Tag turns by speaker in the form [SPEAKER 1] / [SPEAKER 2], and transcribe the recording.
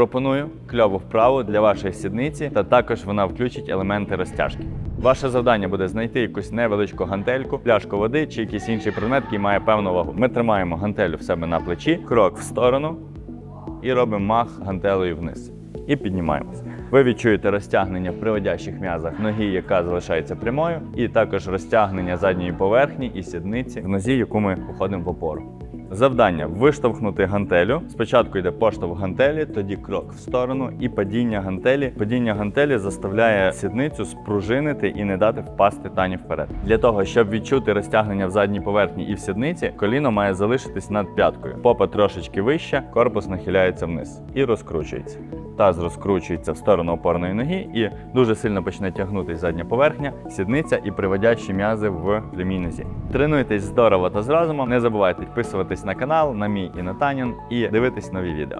[SPEAKER 1] Пропоную кльову вправу для вашої сідниці, та також вона включить елементи розтяжки. Ваше завдання буде знайти якусь невеличку гантельку, пляшку води чи якийсь інший предмет, який має певну вагу. Ми тримаємо гантелю в себе на плечі, крок в сторону і робимо мах гантелею вниз. І піднімаємось. Ви відчуєте розтягнення в приводящих м'язах ноги, яка залишається прямою, і також розтягнення задньої поверхні і сідниці в нозі, яку ми походимо в опору. Завдання виштовхнути гантелю. Спочатку йде поштовх гантелі, тоді крок в сторону і падіння гантелі. Падіння гантелі заставляє сідницю спружинити і не дати впасти тані вперед. Для того, щоб відчути розтягнення в задній поверхні і в сідниці, коліно має залишитись над п'яткою. Попа трошечки вище, корпус нахиляється вниз і розкручується. Таз розкручується в сторону опорної ноги і дуже сильно почне тягнутись задня поверхня, сідниця і приводящі м'язи в прямій нозі. Тренуйтесь здорово та з розумом. Не забувайте підписуватись на канал, на мій і на Танін, і дивитись нові відео.